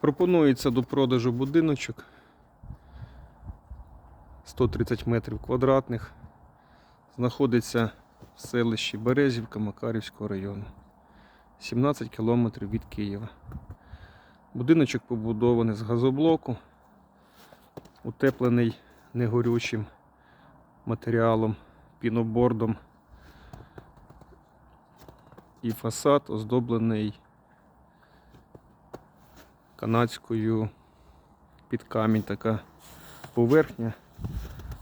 Пропонується до продажу будиночок 130 метрів квадратних. Знаходиться в селищі Березівка Макарівського району. 17 кілометрів від Києва. Будиночок побудований з газоблоку, утеплений негорючим матеріалом, пінобордом. І фасад оздоблений канадською під камінь така поверхня,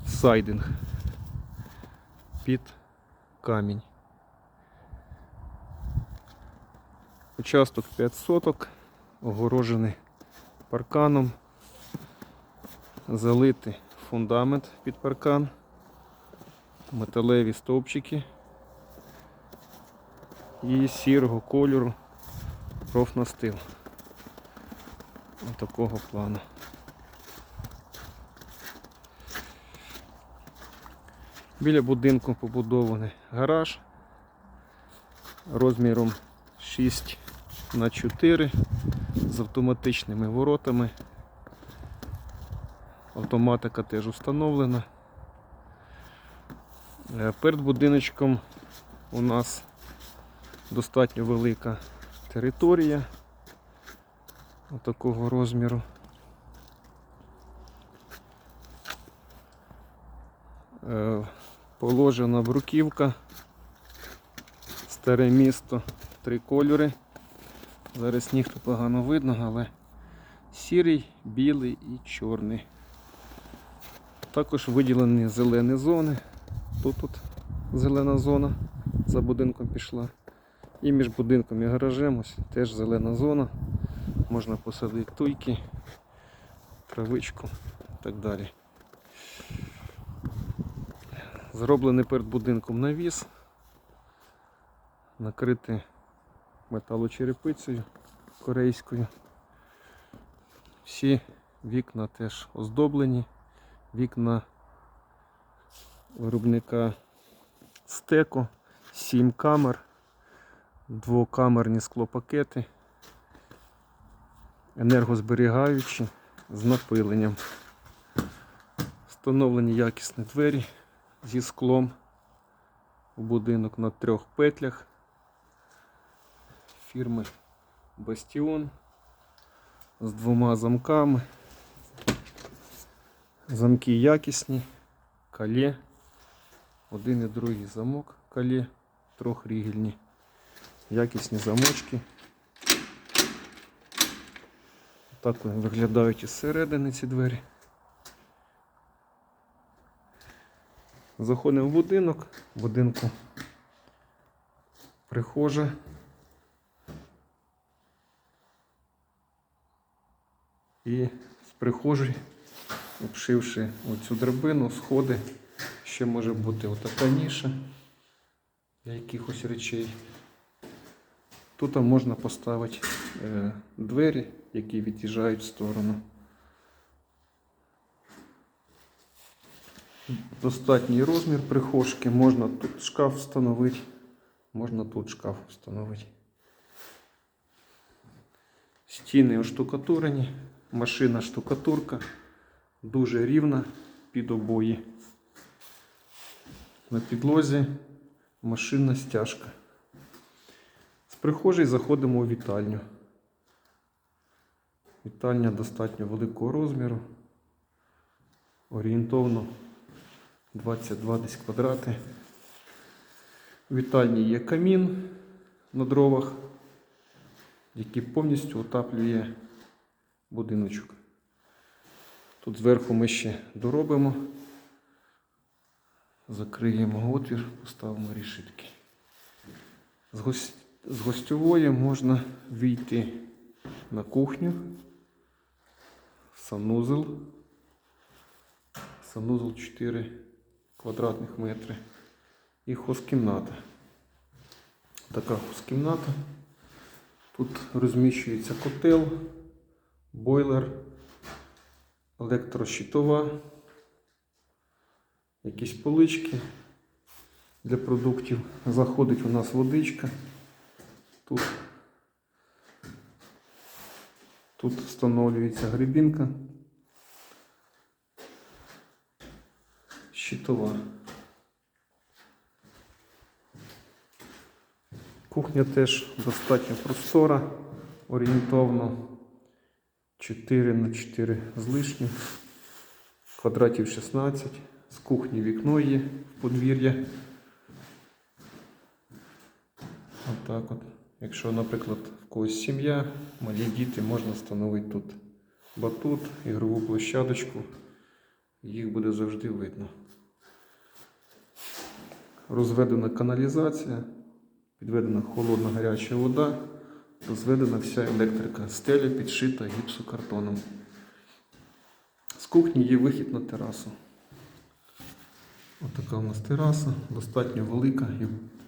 сайдинг під камінь. Участок 5 соток, огорожений парканом, залитий фундамент під паркан, металеві стовпчики і сірого кольору профнастил. Такого плану. Біля будинку побудований гараж розміром 6 на 4 з автоматичними воротами. Автоматика теж встановлена. Е, Перед будиночком у нас достатньо велика територія такого розміру. Е, Положена бруківка, старе місто, три кольори. Зараз сніг то погано видно, але сірий, білий і чорний. Також виділені зелені зони. Тут тут зелена зона за будинком пішла. І між будинком і гаражем ось теж зелена зона. Можна посадити туйки, травичку і так далі. Зроблений перед будинком навіс, накритий металочерепицею корейською. Всі вікна теж оздоблені, вікна виробника стеко, 7 камер, двокамерні склопакети, енергозберігаючі з напиленням. Встановлені якісні двері зі склом у будинок на трьох петлях фірми Бастіон з двома замками. Замки якісні, калє, один і другий замок калє, трьохрігельні, якісні замочки. Так вони виглядають із середини ці двері. Заходимо в будинок, в будинку прихожа. І з прихожої, обшивши оцю драбину, сходи, ще може бути отака ніша для якихось речей. Тут можна поставити е, двері, які від'їжджають в сторону. Достатній розмір прихожки, можна тут шкаф встановити, можна тут шкаф встановити. Стіни оштукатурені, машина штукатурка, дуже рівна під обої. На підлозі машинна стяжка. З прихожої заходимо у вітальню. Вітальня достатньо великого розміру, орієнтовно 22 десь квадрати. У вітальні є камін на дровах, який повністю отаплює будиночок. Тут зверху ми ще доробимо, закриємо отвір, поставимо рішитки. З. з гостьової можна війти на кухню, санузел. Санузел 4 квадратних метри і хозкімната. Така хозкімната. Тут розміщується котел, бойлер, електрощитова, якісь полички для продуктів. Заходить у нас водичка. Тут Тут встановлюється грибінка. Щитова. Кухня теж достатньо простора, орієнтовно 4 на 4 з лишнім, квадратів 16. З кухні вікно є в подвір'я. Отак от. Якщо, наприклад, в когось сім'я, малі діти, можна встановити тут батут, ігрову площадочку. Їх буде завжди видно. Розведена каналізація, підведена холодна гаряча вода, розведена вся електрика, стеля підшита гіпсокартоном. З кухні є вихід на терасу. Ось така у нас тераса, достатньо велика,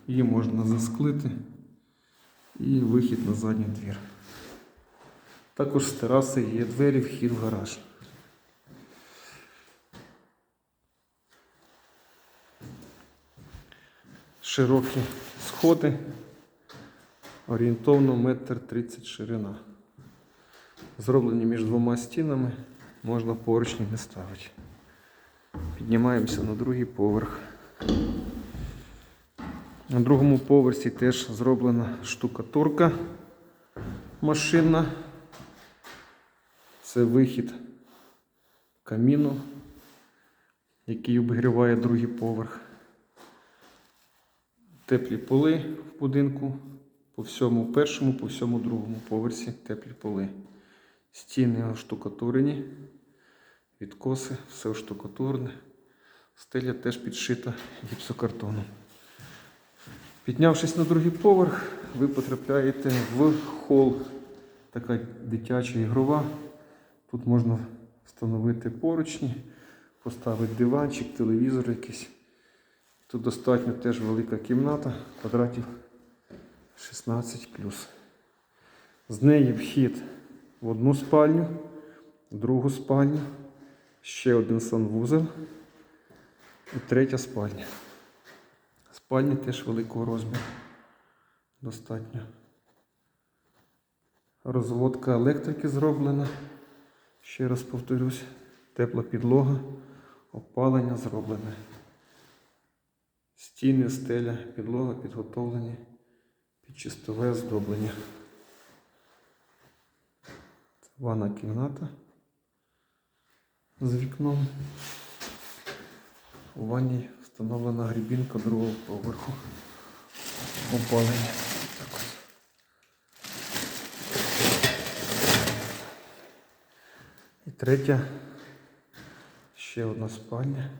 її можна засклити. І вихід на задній двір. Також з тераси є двері, вхід в гараж. Широкі сходи, орієнтовно метр 30 ширина. Зроблені між двома стінами, можна поручні не ставити. Піднімаємося на другий поверх. На другому поверсі теж зроблена штукатурка машинна. Це вихід каміну, який обігріває другий поверх. Теплі поли в будинку по всьому першому, по всьому другому поверсі теплі поли. Стіни оштукатурені, відкоси, все оштукатурене. Стеля теж підшита гіпсокартоном. Піднявшись на другий поверх, ви потрапляєте в хол. Така дитяча ігрова. Тут можна встановити поручні, поставити диванчик, телевізор якийсь. Тут достатньо теж велика кімната, квадратів 16 З неї вхід в одну спальню, в другу спальню, ще один санвузол і третя спальня. Спальні теж великого розміру. Достатньо. Розводка електрики зроблена. Ще раз повторюсь, тепла підлога, опалення зроблене. Стіни, стеля, підлога підготовлені під чистове оздоблення. Це ванна кімната з вікном. У ванні встановлена грібінка другого поверху опалення. І третя, ще одна спальня.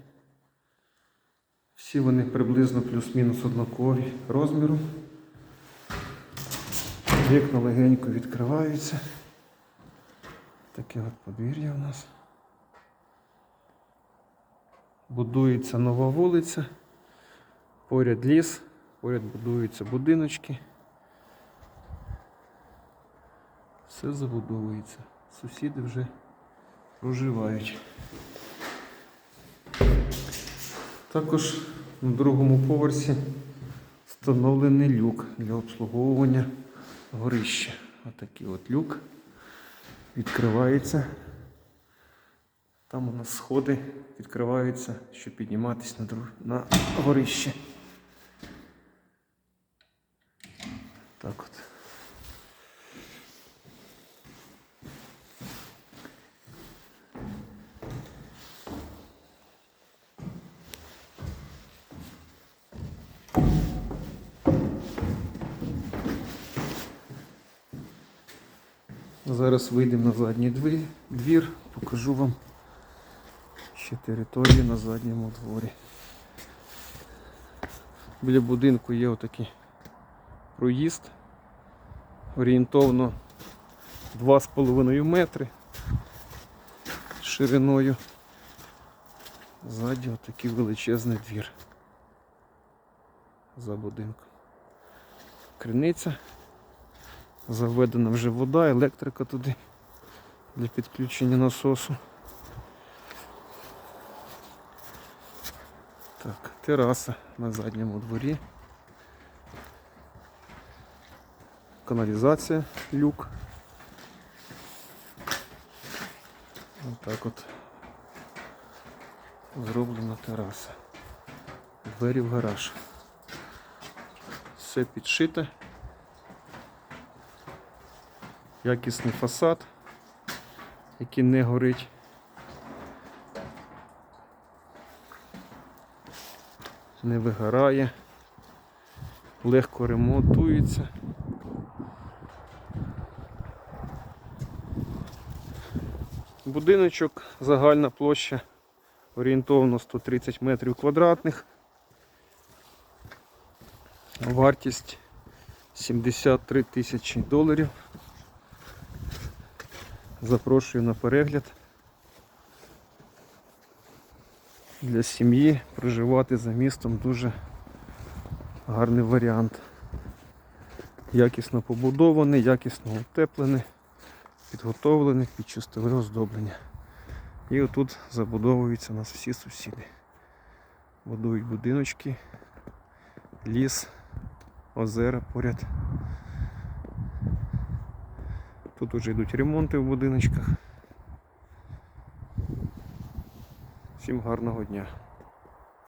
Всі вони приблизно плюс-мінус однакові розміру. Вікна легенько відкриваються. Таке от подвір'я у нас. Будується нова вулиця, поряд ліс, поряд будуються будиночки. Все забудовується. Сусіди вже проживають. Також на другому поверсі встановлений люк для обслуговування горища. Отакий от люк відкривається. Там у нас сходи відкриваються, щоб підніматися на, друг... на горище. Так от. Зараз вийдемо на задній двір, покажу вам ще територію на задньому дворі. Біля будинку є отакий проїзд. Орієнтовно 2,5 метри шириною. Ззаді отакий величезний двір. За будинком. Криниця. Заведена вже вода, електрика туди для підключення насосу. Так, тераса на задньому дворі. Каналізація, люк. Отак от зроблена тераса. Двері в гараж. Все підшите. Якісний фасад, який не горить. Не вигорає, легко ремонтується. Будиночок, загальна площа орієнтовно 130 метрів квадратних. Вартість 73 тисячі доларів. Запрошую на перегляд. Для сім'ї проживати за містом дуже гарний варіант. Якісно побудований, якісно утеплений, підготовлений під чистове оздоблення. І отут забудовуються нас всі сусіди. Будують будиночки, ліс, озера поряд. Тут вже йдуть ремонти в будиночках. Всім гарного дня.